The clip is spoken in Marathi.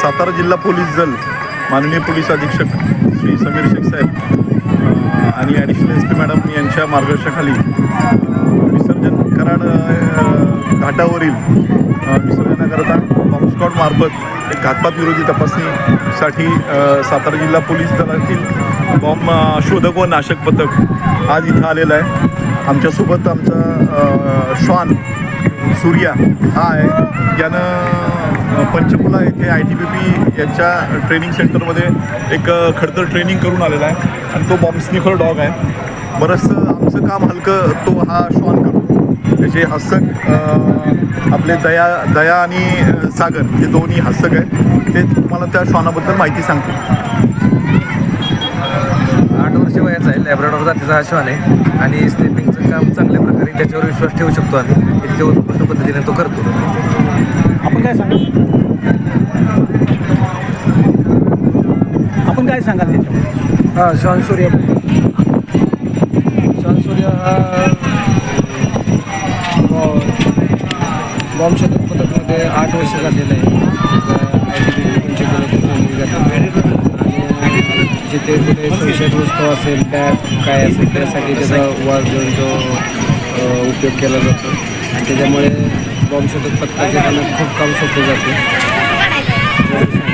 सातारा जिल्हा पोलीस दल माननीय पोलीस अधीक्षक श्री समीर शेख साहेब आणि ॲडिशनल एस पी मॅडम यांच्या मार्गदर्शनाखाली विसर्जन कराड घाटावरील विसर्जनाकरता बॉम्ब मार्फत एक घातपात विरोधी तपासणीसाठी सातारा जिल्हा पोलीस दलातील बॉम्ब शोधक व नाशक पथक आज इथं आलेलं आहे. आमच्यासोबत आमचा श्वान सूर्या हा आहे. यानं पंचकुला येथे आय टी बी पी यांच्या ट्रेनिंग सेंटरमध्ये एक खडतर ट्रेनिंग करून आलेला आहे आणि तो बॉम्ब स्निफर डॉग आहे. बरंचसं आमचं काम हलकं तो हा श्वान करतो. त्याचे हसक अ, आपले दया दया आणि सागर हे दोन्ही हसक आहेत. ते तुम्हाला त्या श्वानाबद्दल माहिती सांगतील. आठ वर्ष वयाचा आहे. लॅब्राडॉर जातीचा हा श्वान आहे. आणि स्लिपिंगचं काम चांगल्या प्रकारे त्याच्यावर विश्वास ठेवू शकतो आम्ही. इतक्या उत्कृष्ट पद्धतीने तो करतो. आपण काय सांगाल आपण काय सांगाल त्याच्यावर? हा श्वान सूर्य. श्वान सूर्य हा बॉम्ब शोधक पथकमध्ये आठ वर्ष झालेलं आहे. जिथे कुठे संशयित वस्तू असेल बॅग काय असेल त्यासाठी त्याचा वाज जो उपयोग केला जातो. आणि त्याच्यामुळे बॉम्बशोधक पथकाचे कामं खूप काम सोपे जाते